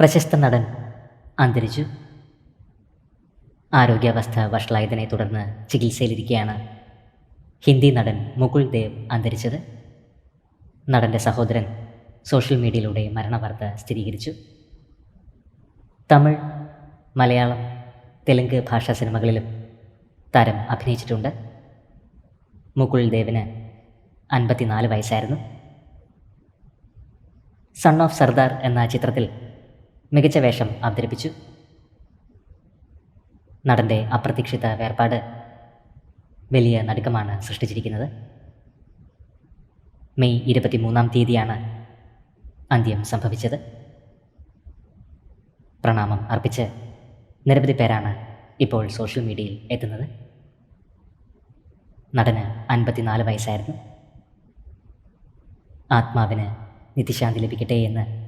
പ്രശസ്ത നടൻ അന്തരിച്ചു. ആരോഗ്യാവസ്ഥ വഷളായതിനെ തുടർന്ന് ചികിത്സയിലിരിക്കെയാണ് ഹിന്ദി നടൻ മുകുൾ ദേവ് അന്തരിച്ചത്. നടന്റെ സഹോദരൻ സോഷ്യൽ മീഡിയയിലൂടെ മരണവാർത്ത സ്ഥിരീകരിച്ചു. തമിഴ് മലയാളം തെലുങ്ക് ഭാഷാ സിനിമകളിലും താരം അഭിനയിച്ചിട്ടുണ്ട്. മുകുൾ ദേവിന് അൻപത്തിനാല് വയസ്സായിരുന്നു. സൺ ഓഫ് സർദാർ എന്ന ചിത്രത്തിൽ മികച്ച വേഷം അവതരിപ്പിച്ചു. നടന്റെ അപ്രതീക്ഷിത വേർപാട് വലിയ നടുക്കമാണ് സൃഷ്ടിച്ചിരിക്കുന്നത്. മെയ് ഇരുപത്തിമൂന്നാം തീയതിയാണ് അന്ത്യം സംഭവിച്ചത്. പ്രണാമം അർപ്പിച്ച് നിരവധി പേരാണ് ഇപ്പോൾ സോഷ്യൽ മീഡിയയിൽ എത്തുന്നത്. നടന് അൻപത്തിനാല് വയസ്സായിരുന്നു. ആത്മാവിന് നിത്യശാന്തി ലഭിക്കട്ടെ എന്ന്